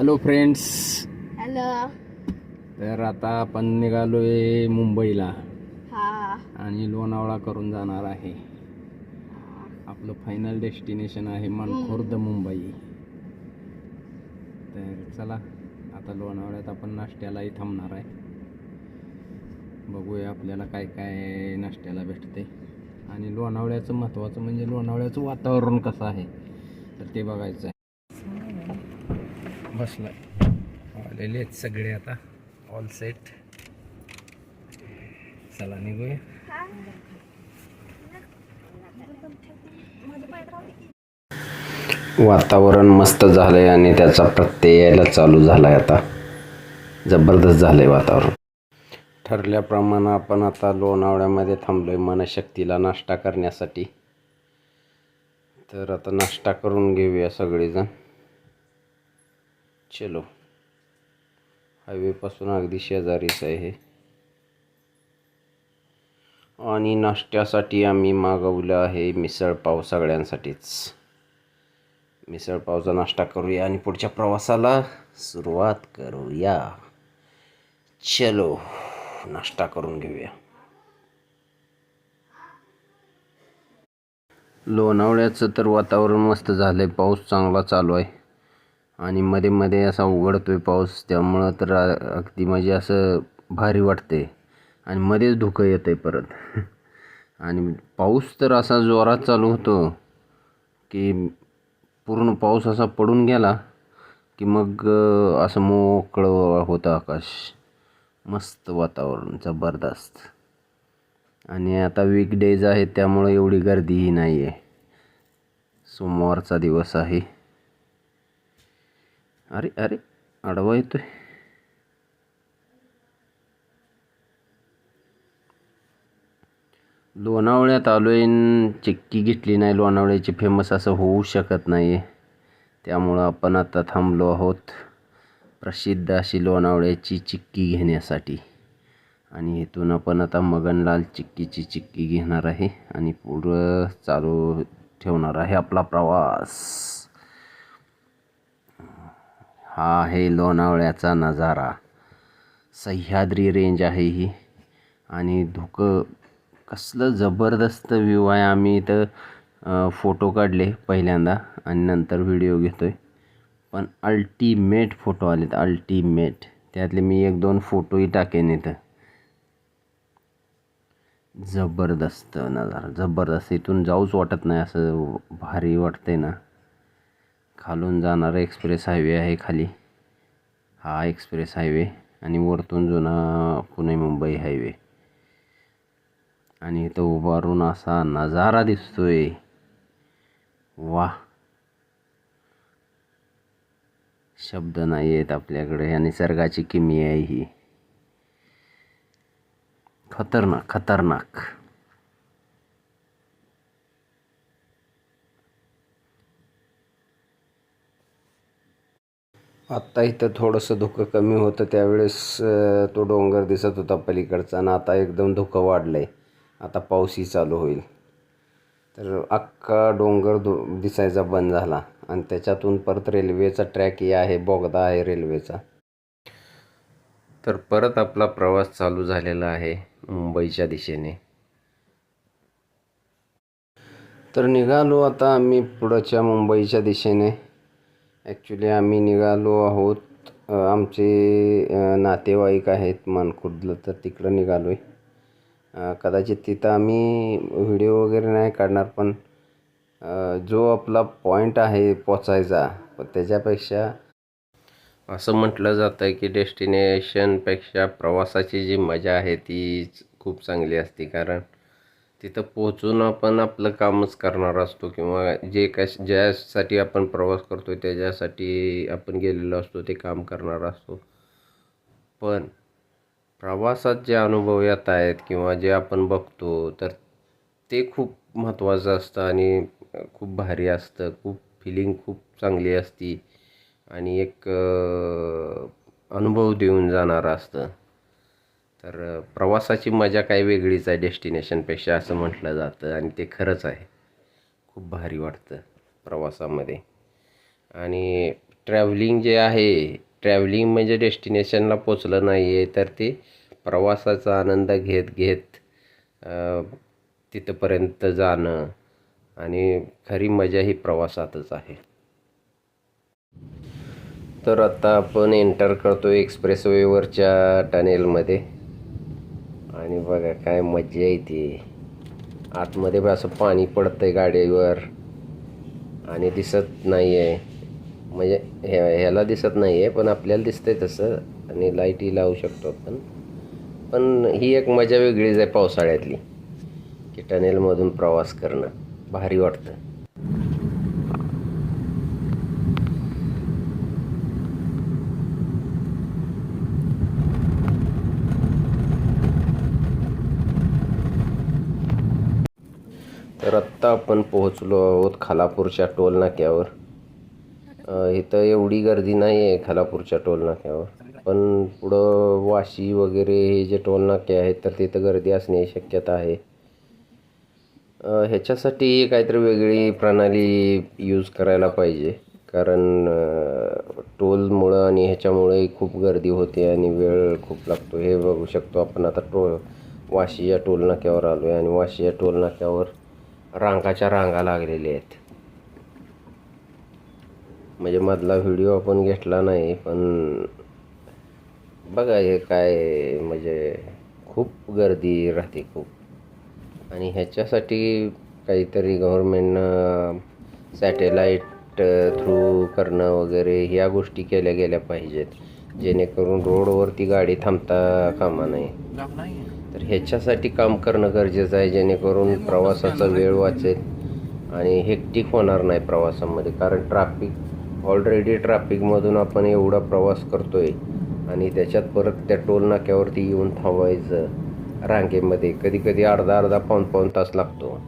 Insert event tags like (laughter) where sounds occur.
Hello friends hello तर आता आपण निघालोय मुंबईला. हा. आणि लोणावळा करून जाणार आहे. आपलं फायनल डेस्टिनेशन आहे मनखुर्द मुंबई. तर चला आता लोणावळ्यात आपण नाश्त्यालाही थांबणार आहे. बघूया आपल्याला काय काय नाश्त्याला भेटते. आणि लोणावळ्याचं महत्त्वाचं म्हणजे लोणावळ्याचं वातावरण कसं आहे तर ते बघायचं आहे. बसलाय. आलेले आहेत सगळे आता. ऑल सेट चला निघूया. वातावरण मस्त झालंय आणि त्याचा प्रत्यय यायला चालू झालाय आता. जबरदस्त झालंय वातावरण. ठरल्याप्रमाणे आपण आता लोणावळ्यामध्ये थांबलोय मनशक्तीला नाश्ता करण्यासाठी. तर आता नाश्ता करून घेऊया सगळेजण. चलो. हायवेपासून अगदी शेजारीच आहे आणि नाश्त्यासाठी आम्ही मागवलं आहे मिसळ पाव सगळ्यांसाठीच. मिसळपावचा नाश्ता करूया आणि पुढच्या प्रवासाला सुरुवात करूया. चलो नाश्ता करून घेऊया. लोणावळ्याचं तर वातावरण मस्त झालं आहे पाऊस चांगला चालू आहे. आणि मध्ये मध्ये असा उघडतो आहे पाऊस त्यामुळं तर अगदी म्हणजे असं भारी वाटते आणि मध्येच धुकं येतं आहे परत. (laughs) आणि पाऊस तर असा जोरात चालू होतो की पूर्ण पाऊस असा पडून गेला की मग असं मोकळं होतं आकाश. मस्त वातावरण जबरदस्त आणि आता वीकडेज आहेत त्यामुळं एवढी गर्दीही नाही आहे सोमवारचा दिवस आहे. अरे अरे आडवा आहे लोणावळ्यात आलो आहे चिक्की घेतली नाही. लोणावळ्याची फेमस असं होऊ शकत नाही आहे त्यामुळं आपण आता थांबलो आहोत प्रसिद्ध अशी लोणावळ्याची चिक्की घेण्यासाठी. आणि इथून आपण आता मगनलाल चिक्कीची चिक्की घेणार आहे आणि पुढं चालू ठेवणार आहे आपला प्रवास. हा आहे लोणावळ्याचा नजारा. सह्याद्री रेंज आहे ही. आणि धुकं कसलं जबरदस्त व्ह्यू आहे. आम्ही इथं फोटो काढले पहिल्यांदा आणि नंतर व्हिडिओ घेतो आहे पण अल्टिमेट फोटो आलेत अल्टिमेट त्यातले मी एक दोन फोटोही टाकेन इथं. जबरदस्त नजारा. जबरदस्त. इथून जाऊच वाटत नाही असं भारी वाटतंय ना. खालून जाणारा एक्सप्रेस हायवे आहे खाली. हा एक्सप्रेस हायवे आणि वरतून जुना पुणे मुंबई हायवे. आणि इथं उभारून असा नजारा दिसतोय. वा शब्द नाही आहेत आपल्याकडे या निसर्गाची किमी आहे ही. खतरनाक खतरनाक. आत्ता इथं थोडंसं धुकं कमी होतं त्यावेळेस तो डोंगर दिसत होता पलीकडचा आणि आता एकदम धुकं वाढलं आहे आता पाऊसही चालू होईल. तर अख्खा डोंगर दु दिसायचा बंद झाला आणि त्याच्यातून परत रेल्वेचा ट्रॅकही आहे बोगदा आहे रेल्वेचा. तर परत आपला प्रवास चालू झालेला आहे मुंबईच्या दिशेने. तर निघालो आता आम्ही पुढच्या मुंबईच्या दिशेने. ॲक्च्युली आम्ही निघालो आहोत. आमचे नातेवाईक आहेत मानखुर्दला तर तिकडं निघालो आहे कदाचित तिथं आम्ही व्हिडिओ वगैरे नाही काढणार पण जो आपला पॉईंट आहे पोचायचा पण त्याच्यापेक्षा असं म्हटलं जातं आहे की डेस्टिनेशनपेक्षा प्रवासाची जी मजा आहे तीच खूप चांगली असते. कारण तिथं पोचून आपण आपलं कामच करणार असतो किंवा जे काय ज्यासाठी आपण प्रवास करतो त्याच्यासाठी आपण गेलेलो असतो ते काम करणार असतो. पण प्रवासात जे अनुभव येत आहेत किंवा जे आपण बघतो तर ते खूप महत्त्वाचं असतं आणि खूप भारी असतं. खूप फिलिंग खूप चांगली असती आणि एक अनुभव देऊन जाणारं असतं. तर प्रवासाची मजा काही वेगळीच आहे डेस्टिनेशनपेक्षा असं म्हटलं जातं आणि ते खरंच आहे. खूप भारी वाटतं प्रवासामध्ये. आणि ट्रॅव्हलिंग जे आहे ट्रॅव्हलिंग म्हणजे डेस्टिनेशनला पोचलं नाही आहे तर ते प्रवासाचा आनंद घेत घेत तिथंपर्यंत जाणं आणि खरी मजा ही प्रवासातच आहे. तर आता आपण एंटर करतो एक्सप्रेसवेवरच्या टनेलमध्ये आणि बघा काय मजा येते. आतमध्ये पण असं पाणी पडतं आहे गाडीवर. आणि दिसत नाही आहे म्हणजे ह्या ह्याला दिसत नाही आहे पण आपल्याला दिसतंय तसं. आणि लाईटही लावू शकतो आपण. पण ही एक मजा वेगळीच आहे पावसाळ्यातली. की टनेलमधून प्रवास करणं. भारी वाटतं. तर आत्ता आपण पोहोचलो आहोत खालापूरच्या टोल नाक्यावर. इथं एवढी गर्दी नाही आहे खालापूरच्या टोल नाक्यावर. पण पुढं वाशी वगैरे हे जे टोल नाके आहेत तर तिथं गर्दी असण्याची शक्यता आहे. ह्याच्यासाठी काहीतरी वेगळी प्रणाली यूज करायला पाहिजे. कारण टोलमुळं आणि ह्याच्यामुळे खूप गर्दी होते आणि वेळ खूप लागतो. हे बघू शकतो आपण आता टो वाशी या टोल नाक्यावर आलो आहे आणि वाशी या टोल नाक्यावर रांगाच्या रांगा लागलेल्या आहेत. म्हणजे मधला व्हिडिओ आपण घेतला नाही पण बघा हे काय म्हणजे खूप गर्दी राहते खूप. आणि ह्याच्यासाठी काहीतरी गव्हर्मेंटनं सॅटेलाईट थ्रू करणं वगैरे ह्या गोष्टी केल्या गेल्या पाहिजेत. जेणेकरून रोडवरती गाडी थांबता कामा नये. तर ह्याच्यासाठी काम करणं गरजेचं आहे जेणेकरून प्रवासाचा वेळ वाचेल आणि हेक्टिक होणार नाही प्रवासामध्ये कारण ट्रॅफिक ऑलरेडी ट्रॅफिकमधून आपण एवढा प्रवास करतोय आणि त्याच्यात परत त्या टोल नाक्यावरती येऊन थांबायचं रांगेमध्ये कधी कधी अर्धा अर्धा पाऊण पाऊण तास लागतो.